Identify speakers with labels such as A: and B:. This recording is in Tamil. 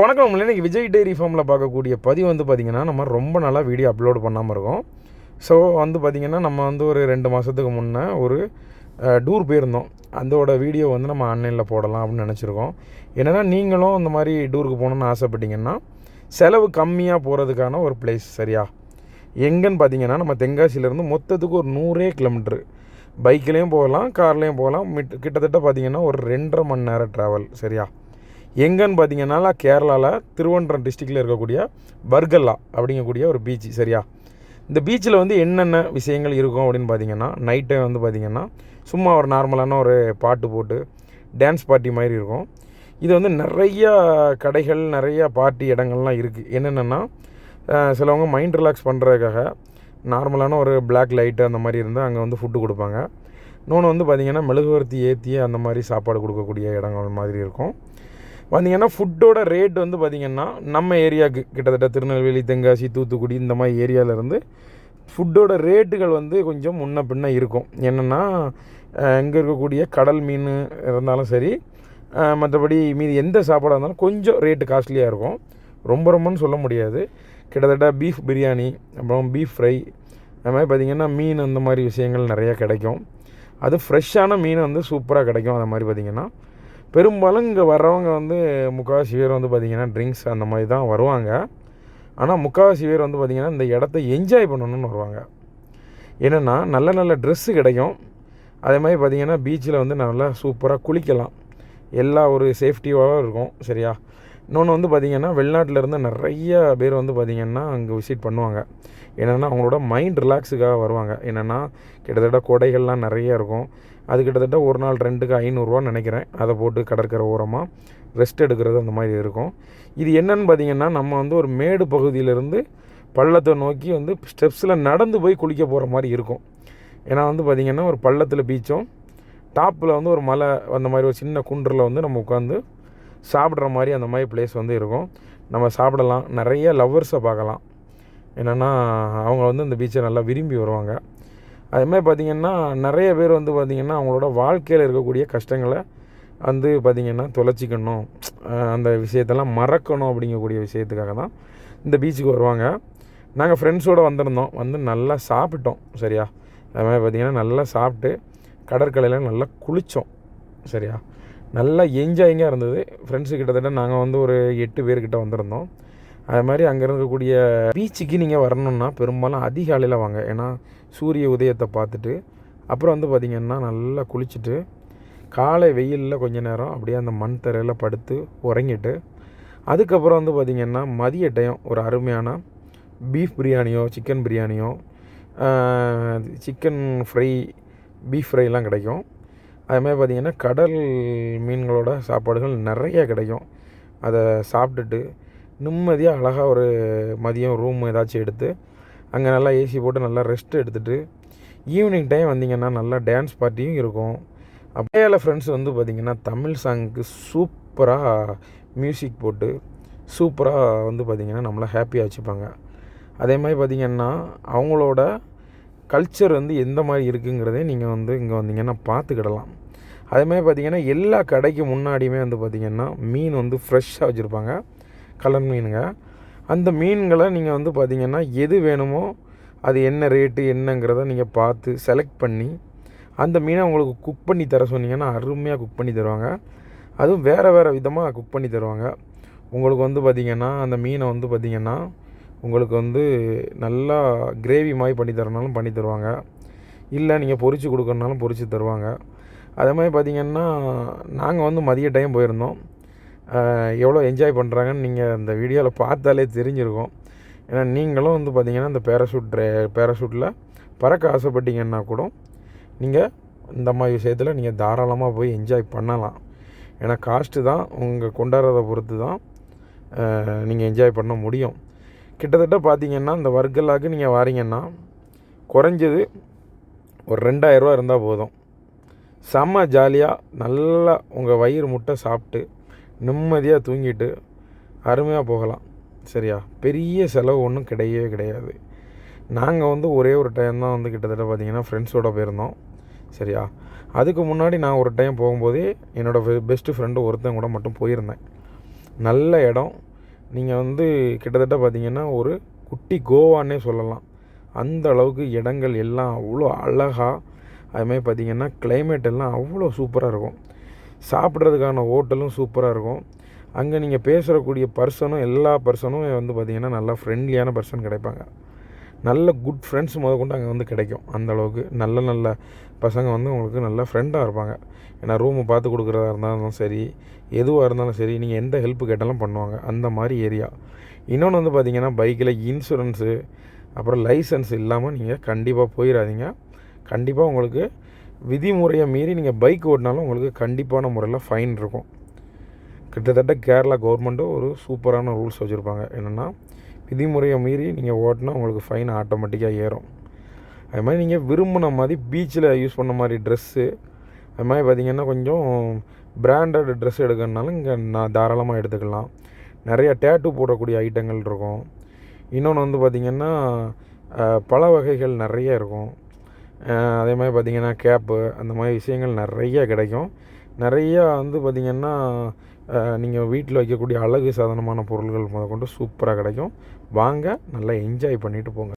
A: வணக்கம் உங்களை இன்றைக்கி விஜய் டெய்ரி ஃபார்மில் பார்க்கக்கூடிய பதிவு வந்து பார்த்திங்கன்னா நம்ம ரொம்ப நல்லா வீடியோ அப்லோட் பண்ணாமல் இருக்கோம். ஸோ வந்து பார்த்திங்கன்னா நம்ம வந்து ஒரு ரெண்டு மாதத்துக்கு முன்னே ஒரு டூர் போயிருந்தோம். அதோட வீடியோ வந்து நம்ம ஆன்லைனில் போடலாம் அப்படின்னு நினச்சிருக்கோம். என்னென்னா நீங்களும் இந்த மாதிரி டூருக்கு போகணுன்னு ஆசைப்பட்டீங்கன்னா செலவு கம்மியாக போகிறதுக்கான ஒரு பிளேஸ் சரியா? எங்கன்னு பார்த்தீங்கன்னா நம்ம தென்காசியிலேருந்து மொத்தத்துக்கு ஒரு நூறே கிலோமீட்ரு பைக்லேயும் போகலாம் கார்லேயும் போகலாம். மிட் கிட்டத்தட்ட பார்த்தீங்கன்னா ஒரு ரெண்டரை மணி நேரம் ட்ராவல் சரியா? எங்கன்னு பார்த்தீங்கன்னா கேரளாவில் திருவனந்தபுரம் டிஸ்ட்ரிக்டில் இருக்கக்கூடிய பர்கல்லா அப்படிங்கக்கூடிய ஒரு பீச் சரியா? இந்த பீச்சில் வந்து என்னென்ன விஷயங்கள் இருக்கும் அப்படின்னு பார்த்தீங்கன்னா நைட் டைம் வந்து பார்த்திங்கன்னா சும்மா ஒரு நார்மலான ஒரு பாட்டு போட்டு டான்ஸ் பார்ட்டி மாதிரி இருக்கும். இது வந்து நிறையா கடைகள் நிறையா பார்ட்டி இடங்கள்லாம் இருக்குது என்னென்னா சிலவங்க மைண்ட் ரிலாக்ஸ் பண்ணுறதுக்காக நார்மலான ஒரு பிளாக் லைட்டு அந்த மாதிரி இருந்தால் அங்கே வந்து ஃபுட்டு கொடுப்பாங்க. இன்னொன்று வந்து பார்த்திங்கன்னா மெழுகுவர்த்தி ஏற்றி அந்த மாதிரி சாப்பாடு கொடுக்கக்கூடிய இடங்கள் மாதிரி இருக்கும். வந்தீங்கன்னா ஃபுட்டோட ரேட் வந்து பார்த்திங்கன்னா நம்ம ஏரியாவுக்கு கிட்டத்தட்ட திருநெல்வேலி தென்காசி தூத்துக்குடி இந்த மாதிரி ஏரியாவிலேருந்து ஃபுட்டோட ரேட்டுகள் வந்து கொஞ்சம் முன்ன பின்ன இருக்கும். என்னென்னா இங்கே இருக்கக்கூடிய கடல் மீன் இருந்தாலும் சரி மற்றபடி மீதி எந்த சாப்பாடாக இருந்தாலும் கொஞ்சம் ரேட்டு காஸ்ட்லியாக இருக்கும். ரொம்ப ரொம்பன்னு சொல்ல முடியாது. கிட்டத்தட்ட பீஃப் பிரியாணி அப்புறம் பீஃப் ஃப்ரை அது மாதிரி பார்த்திங்கன்னா மீன் அந்த மாதிரி விஷயங்கள் நிறையா கிடைக்கும். அது ஃப்ரெஷ்ஷான மீன் வந்து சூப்பராக கிடைக்கும். அந்த மாதிரி பார்த்திங்கன்னா பெரும்பாலும் இங்கே வர்றவங்க வந்து முக்கால்வாசி பேர் வந்து பார்த்திங்கன்னா ட்ரிங்க்ஸ் அந்த மாதிரி தான் வருவாங்க. ஆனால் முக்கால்வாசி பேர் வந்து பார்த்திங்கன்னா இந்த இடத்த என்ஜாய் பண்ணணும்னு வருவாங்க. என்னென்னா நல்ல நல்ல ட்ரெஸ்ஸு கிடைக்கும். அதே மாதிரி பார்த்திங்கன்னா பீச்சில் வந்து நல்லா சூப்பராக குளிக்கலாம். எல்லா ஒரு சேஃப்டியோட இருக்கும் சரியா? இன்னொன்று வந்து பார்த்திங்கன்னா வெளிநாட்டிலேருந்து நிறைய பேர் வந்து பார்த்திங்கன்னா அங்கே விசிட் பண்ணுவாங்க. என்னென்னா அவங்களோட மைண்ட் ரிலாக்ஸுக்காக வருவாங்க. என்னென்னா கிட்டத்தட்ட கொடைகள்லாம் நிறைய இருக்கும். அது கிட்டத்தட்ட ஒரு நாள் ரெண்டுக்கு ஐநூறுரூவான்னு நினைக்கிறேன். அதை போட்டு கடற்கரை ஓரமாக ரெஸ்ட் எடுக்கிறது அந்த மாதிரி இருக்கும். இது என்னன்னு பார்த்தீங்கன்னா நம்ம வந்து ஒரு மேடு பகுதியிலேருந்து பள்ளத்தை நோக்கி வந்து ஸ்டெப்ஸில் நடந்து போய் குளிக்க போகிற மாதிரி இருக்கும். ஏன்னா வந்து பார்த்திங்கன்னா ஒரு பள்ளத்தில் பீச்சும் டாப்பில் வந்து ஒரு மலை அந்த மாதிரி ஒரு சின்ன குன்றில் வந்து நம்ம உட்காந்து சாப்பிட்ற மாதிரி அந்த மாதிரி பிளேஸ் வந்து இருக்கும். நம்ம சாப்பிடலாம். நிறைய லவ்வர்ஸை பார்க்கலாம். என்னென்னா அவங்க வந்து அந்த பீச்சை நல்லா விரும்பி வருவாங்க. அதுமாதிரி பார்த்திங்கன்னா நிறைய பேர் வந்து பார்த்திங்கன்னா அவங்களோட வாழ்க்கையில் இருக்கக்கூடிய கஷ்டங்களை வந்து பார்த்திங்கன்னா தொலைச்சிக்கணும். அந்த விஷயத்தெல்லாம் மறக்கணும் அப்படிங்கக்கூடிய விஷயத்துக்காக தான் இந்த பீச்சுக்கு வருவாங்க. நாங்கள் ஃப்ரெண்ட்ஸோடு வந்திருந்தோம். வந்து நல்லா சாப்பிட்டோம். சரியா? அதுமாதிரி பார்த்திங்கன்னா நல்லா சாப்பிட்டு கடற்கரையில் நல்லா குளித்தோம் சரியா? நல்லா என்ஜாயிங்காக இருந்தது. ஃப்ரெண்ட்ஸு கிட்டத்தட்ட நாங்கள் வந்து ஒரு எட்டு பேர்கிட்ட வந்திருந்தோம். அது மாதிரி அங்கே இருக்கக்கூடிய பீச்சுக்கு நீங்கள் வரணுன்னா பெரும்பாலும் அதிகாலையில் வாங்க. ஏன்னா சூரிய உதயத்தை பார்த்துட்டு அப்புறம் வந்து பார்த்திங்கன்னா நல்லா குளிச்சுட்டு காலை வெயிலில் கொஞ்ச நேரம் அப்படியே அந்த மண் தரையில் படுத்து உறங்கிட்டு அதுக்கப்புறம் வந்து பார்த்திங்கன்னா மதிய டைம் ஒரு அருமையான பீஃப் பிரியாணியோ சிக்கன் பிரியாணியோ சிக்கன் ஃப்ரை பீஃப் ஃப்ரைலாம் கிடைக்கும். அதுமாதிரி பார்த்திங்கன்னா கடல் மீன்களோட சாப்பாடுகள் நிறைய கிடைக்கும். அதை சாப்பிட்டுட்டு நிம்மதியாக அழகாக ஒரு மதியம் ரூம் ஏதாச்சும் எடுத்து அங்கே நல்லா ஏசி போட்டு நல்லா ரெஸ்ட் எடுத்துகிட்டு ஈவினிங் டைம் வந்தீங்கன்னா நல்லா டான்ஸ் பார்ட்டியும் இருக்கும். அப்படியே ஃப்ரெண்ட்ஸ் வந்து பார்த்திங்கன்னா தமிழ் சாங்க்கு சூப்பராக மியூசிக் போட்டு சூப்பராக வந்து பார்த்திங்கன்னா நம்மளை ஹாப்பியாக வச்சுப்பாங்க. அதே மாதிரி பார்த்திங்கன்னா அவங்களோட கல்ச்சர் வந்து எந்த மாதிரி இருக்குங்கிறதே நீங்கள் வந்து இங்கே வந்தீங்கன்னா பார்த்துக்கிடலாம் அதே மாதிரி பார்த்திங்கன்னா எல்லா கடைக்கு முன்னாடியுமே வந்து பார்த்திங்கன்னா மீன் வந்து ஃப்ரெஷ்ஷாக வச்சுருப்பாங்க. கலர் மீனுங்க. அந்த மீன்களை நீங்கள் வந்து பார்த்திங்கன்னா எது வேணுமோ அது என்ன ரேட்டு என்னங்கிறத நீங்கள் பார்த்து செலக்ட் பண்ணி அந்த மீனை உங்களுக்கு குக் பண்ணி தர சொன்னீங்கன்னா அருமையாக குக் பண்ணி தருவாங்க. அதுவும் வேறு வேறு விதமாக குக் பண்ணி தருவாங்க. உங்களுக்கு வந்து பார்த்திங்கன்னா அந்த மீனை வந்து பார்த்திங்கன்னா உங்களுக்கு வந்து நல்லா கிரேவி மாதிரி பண்ணி தரனாலும் பண்ணி தருவாங்க. இல்லை நீங்கள் பொரித்து கொடுக்கறனாலும் பொரித்து தருவாங்க. அதே மாதிரி பார்த்திங்கன்னா நாங்கள் வந்து மதிய டைம் போயிருந்தோம். எவ்வளோ என்ஜாய் பண்ணுறாங்கன்னு நீங்கள் அந்த வீடியோவில் பார்த்தாலே தெரிஞ்சிருக்கும். ஏன்னா நீங்களும் வந்து பார்த்திங்கன்னா இந்த பேராஷூட் ட்ரே பேராஷூட்டில் பறக்க ஆசைப்பட்டீங்கன்னா கூட நீங்கள் இந்த மாதிரி விஷயத்தில் நீங்கள் தாராளமாக போய் என்ஜாய் பண்ணலாம். ஏன்னா காஸ்ட்டு தான் உங்கள் கொண்டாடுறதை பொறுத்து தான் நீங்கள் என்ஜாய் பண்ண முடியும். கிட்டத்தட்ட பார்த்தீங்கன்னா இந்த வர்க்கலாக்கு நீங்கள் வாரீங்கன்னா குறைஞ்சது ஒரு ரெண்டாயிரரூவா இருந்தால் போதும். செம்ம ஜாலியாக நல்லா உங்கள் வயிறு முட்டை சாப்பிட்டு நிம்மதியாக தூங்கிட்டு அருமையாக போகலாம். சரியா? பெரிய செலவு ஒன்றும் கிடையவே கிடையாது. நாங்கள் வந்து ஒரே ஒரு டைம் தான் வந்து கிட்டத்தட்ட பார்த்தீங்கன்னா ஃப்ரெண்ட்ஸோடு போயிருந்தோம். சரியா? அதுக்கு முன்னாடி நான் ஒரு டைம் போகும்போதே என்னோடய பெஸ்ட்டு ஃப்ரெண்டு ஒருத்தன் கூட மட்டும் போயிருந்தேன். நல்ல இடம். நீங்கள் வந்து கிட்டத்தட்ட பார்த்தீங்கன்னா ஒரு குட்டி கோவான்னே சொல்லலாம். அந்த அளவுக்கு இடங்கள் எல்லாம் அவ்வளோ அழகாக அதுமாதிரி பார்த்திங்கன்னா கிளைமேட் எல்லாம் அவ்வளோ சூப்பராக இருக்கும். சாப்பிட்றதுக்கான ஹோட்டலும் சூப்பராக இருக்கும். அங்கே நீங்கள் பேசுகிறக்கூடிய பர்சனும் எல்லா பர்சனும் வந்து பார்த்திங்கன்னா நல்லா ஃப்ரெண்ட்லியான பர்சன் கிடைப்பாங்க. நல்ல குட் ஃப்ரெண்ட்ஸ் முத கொண்டு அங்கே வந்து கிடைக்கும். அந்தளவுக்கு நல்ல நல்ல பசங்க வந்து உங்களுக்கு நல்ல ஃப்ரெண்டாக இருப்பாங்க. ஏன்னா ரூமு பார்த்து கொடுக்குறதா இருந்தாலும் சரி எதுவாக இருந்தாலும் சரி நீங்கள் எந்த ஹெல்ப் கேட்டாலும் பண்ணுவாங்க. அந்த மாதிரி ஏரியா இன்னொன்று வந்து பார்த்திங்கன்னா பைக்கில் இன்சூரன்ஸு அப்புறம் லைசன்ஸ் இல்லாமல் நீங்கள் கண்டிப்பாக போயிடாதீங்க கண்டிப்பாக உங்களுக்கு விதிமுறையை மீறி நீங்கள் பைக் ஓட்டினாலும் உங்களுக்கு கண்டிப்பான முறையில் ஃபைன் இருக்கும். கிட்டத்தட்ட கேரளா கவர்மெண்ட்டும் ஒரு சூப்பரான ரூல்ஸ் வச்சுருப்பாங்க. என்னென்னா விதிமுறையை மீறி நீங்கள் ஓட்டினா உங்களுக்கு ஃபைன் ஆட்டோமேட்டிக்காக ஏறும். அது மாதிரி நீங்கள் விரும்பின மாதிரி பீச்சில் யூஸ் பண்ண மாதிரி ட்ரெஸ்ஸு அது மாதிரி பார்த்தீங்கன்னா கொஞ்சம் பிராண்டட் ட்ரெஸ் எடுக்கணுனாலும் இங்கே நான் தாராளமாக எடுத்துக்கலாம். நிறைய டேட்டு போடக்கூடிய ஐட்டங்கள் இருக்கும். இன்னொன்று வந்து பார்த்திங்கன்னா பல வகைகள் நிறைய இருக்கும். அதே மாதிரி பார்த்திங்கன்னா கேப்பு அந்த மாதிரி விஷயங்கள் நிறைய கிடைக்கும். நிறையா வந்து பார்த்திங்கன்னா நீங்கள் வீட்டில் வைக்கக்கூடிய அழகு சாதனமான பொருள்கள் முதற்கொண்டு சூப்பராக கிடைக்கும். வாங்க நல்லா என்ஜாய் பண்ணிவிட்டு போங்க.